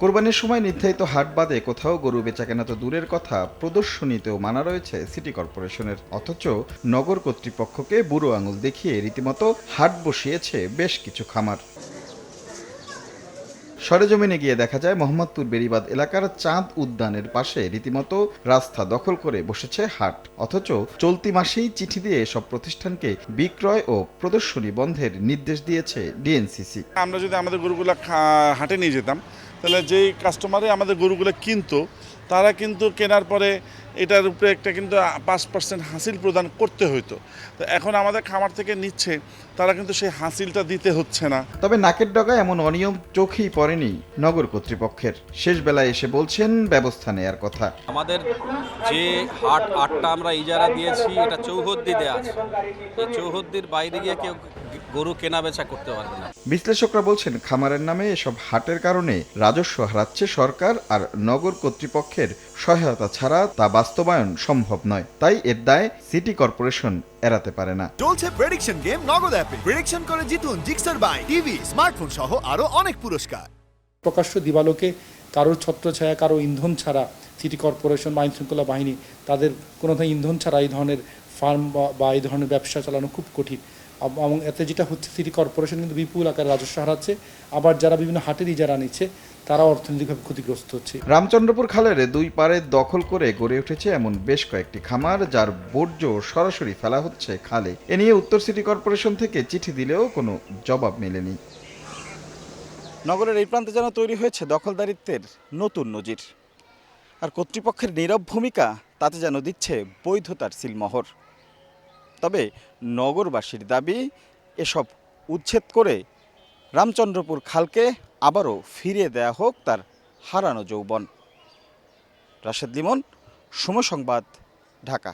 কোরবানির সময় নির্ধারিত হাট বাদে কোথাও গরু বেচাকেনা তো দূরের কথা, প্রদর্শনীতেও মানা রয়েছে সিটি কর্পোরেশনের। অথচ নগর কর্তৃপক্ষকে বুড়ো আঙুল দেখিয়ে রীতিমতো হাট বসিয়েছে বেশ কিছু খামার। সরেজমিনে গিয়ে দেখা যায়, মোহাম্মদপুর বেরিবাদ এলাকার চাঁদ উদ্যানের পাশে রীতিমতো রাস্তা দখল করে বসেছে হাট। অথচ চলতি মাসেই চিঠি দিয়ে সব প্রতিষ্ঠানকে বিক্রয় ও প্রদর্শনী বন্ধের নির্দেশ দিয়েছে ডিএনসিসি। আমরা যদি আমাদের গরুগুলো হাটে নিয়ে যেতাম, তাহলে যেই কাস্টমারে আমাদের গরুগুলো কিনতো, তারা কিন্তু কেনার পরে এটার উপরে একটা কিন্তু পাঁচ পার্সেন্ট হাসিল প্রদান করতে হতো তো এখন আমাদের খামার থেকে নিচ্ছে তারা কিন্তু সেই হাসিলটা দিতে হচ্ছে না। তবে নাকের ডগায় এমন অনিয়ম চোখেই পড়েনি নগর কর্তৃপক্ষের। শেষ বেলায় এসে বলছেন ব্যবস্থা নেয়ার কথা। আমাদের যে হাট আটটা আমরা ইজারা দিয়েছি এটা চৌহদ্দি দেওয়া আছে। এই চৌহদ্দির বাইরে গিয়ে কেউ গরু কেনা বেচা করতে পারবে না। বিশ্লেষকরা বলছেন খামারের নামে এসব হাটের কারণে রাজস্ব হারাচ্ছে সরকার আর নগর কর্তৃপক্ষের সহায়তা ছাড়া তা বাস্তবায়ন সম্ভব নয়। তাই এর দায় সিটি কর্পোরেশন এড়াতে পারে না। চলছে প্রেডিকশন গেম নগদ অ্যাপে। প্রেডিকশন করে জিতুন জিক্সার বাই টিভি স্মার্টফোন সহ আরও অনেক পুরস্কার। প্রকাশ্য দিবালোকে কারোর ছত্রছায়া কারও ইন্ধন ছাড়া সিটি কর্পোরেশন বা আইন শৃঙ্খলা বাহিনী তাদের কোনো ইন্ধন ছাড়া এই ধরনের ফার্ম বা- এই ধরনের ব্যবসা চালানো খুব কঠিন। এবং এতে যেটা হচ্ছে সিটি কর্পোরেশন কিন্তু বিপুল আকারে রাজস্ব হারাচ্ছে। আবার যারা বিভিন্ন হাটের ইজারা নিচ্ছে তারা অর্থনৈতিকভাবে ক্ষতিগ্রস্ত হচ্ছে। রামচন্দ্রপুর খালের দুই পারে দখল করে গড়ে উঠেছে এমন বেশ কয়েকটি খামার যার বর্জ্য সরাসরি ফেলা হচ্ছে খালে। এ নিয়ে উত্তর সিটি কর্পোরেশন থেকে চিঠি দিলেও কোনো জবাব মেলেনি। নগরের এই প্রান্তে যেন তৈরি হয়েছে দখলদারিত্বের নতুন নজির। আর কর্তৃপক্ষের নীরব ভূমিকা তাতে যেন দিচ্ছে বৈধতার সিলমোহর। তবে নগরবাসীর দাবি, এসব উচ্ছেদ করে রামচন্দ্রপুর খালকে আবারও ফিরিয়ে দেয়া হোক তার হারানো যৌবন। রাশেদ লিমন সময় সংবাদ, ঢাকা।